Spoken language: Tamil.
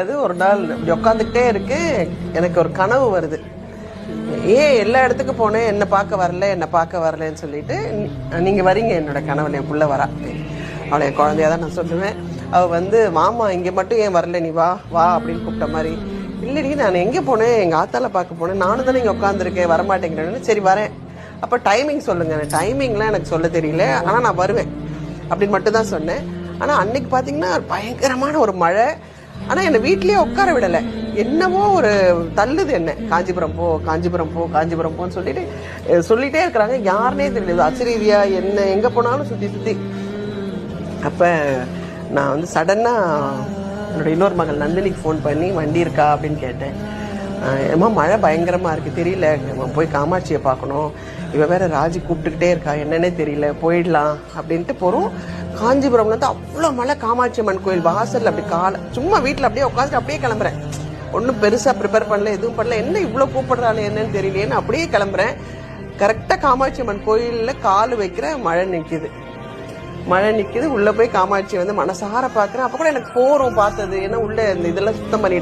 அது ஒரு நாள் இப்படி உட்காந்துக்கிட்டே இருக்கு. எனக்கு ஒரு கனவு வருது. ஏன் எல்லா இடத்துக்கும் போனேன்? என்னை பார்க்க வரல என்னை பார்க்க வரலன்னு சொல்லிட்டு நீங்கள் வரீங்க என்னோட கனவுல என் புள்ள வரா. அவளை என் குழந்தையா தான் நான் சொல்லுவேன். அவள் வந்து மாமா இங்கே மட்டும் ஏன் வரல? நீ வா வா அப்படின்னு கூப்பிட்ட மாதிரி. இல்லடி நான் எங்கே போனேன்? எங்கள் ஆத்தால பார்க்க போனேன். நானும் தானே இங்கே உட்காந்துருக்கேன் வரமாட்டேங்கிறேன்னு. சரி வரேன். அப்போ டைமிங் சொல்லுங்க. டைமிங்லாம் எனக்கு சொல்ல தெரியல. ஆனால் நான் வருவேன் அப்படின்னு மட்டும் தான் சொன்னேன். ஆனால் அன்னைக்கு பார்த்தீங்கன்னா பயங்கரமான ஒரு மழை. ஆனா என்னை வீட்லயே உட்கார விடல. என்னவோ ஒரு தள்ளுது என்ன. காஞ்சிபுரம் போ காஞ்சிபுரம் போ காஞ்சிபுரம் போன்னு சொல்லிட்டு சொல்லிட்டே இருக்கிறாங்க. யாருனே தெரியல. அசிரீதியா என்ன எங்க போனாலும் சுத்தி சுத்தி. அப்ப நான் வந்து சடனா என்னோட இன்னொரு மகள் நந்தினிக்கு ஃபோன் பண்ணி வண்டி இருக்கா? அப்படின்னு கேட்டேன். ஏமா மழை பயங்கரமாக இருக்குது தெரியல. போய் காமாட்சியை பார்க்கணும். இவ வேற ராஜி கூப்பிட்டுக்கிட்டே இருக்கா. என்னன்னே தெரியல. போயிடலாம். அப்படின்ட்டு போகிறோம் காஞ்சிபுரம்ல இருந்து அவ்வளோ மழை காமாட்சி அம்மன் கோயில் வாசல் அப்படி கால சும்மா வீட்டில் அப்படியே உட்காந்துட்டு அப்படியே கிளம்புறேன். ஒன்றும் பெருசாக ப்ரிப்பேர் பண்ணல எதுவும் பண்ணல. என்ன இவ்வளோ கூப்பிடுறாள் என்னன்னு தெரியலையேன்னு அப்படியே கிளம்புறேன். கரெக்டாக காமாட்சி அம்மன் கோயிலில் கால் வைக்கிற மழை நிற்கிது மழை நிற்கிது உள்ளே போய் காமாட்சி வந்து மனசார பார்க்குறேன். அப்போ கூட எனக்கு போறோம் பார்த்தது. ஏன்னா உள்ளே இந்த இதெல்லாம் சுத்தம் பண்ணிட்டு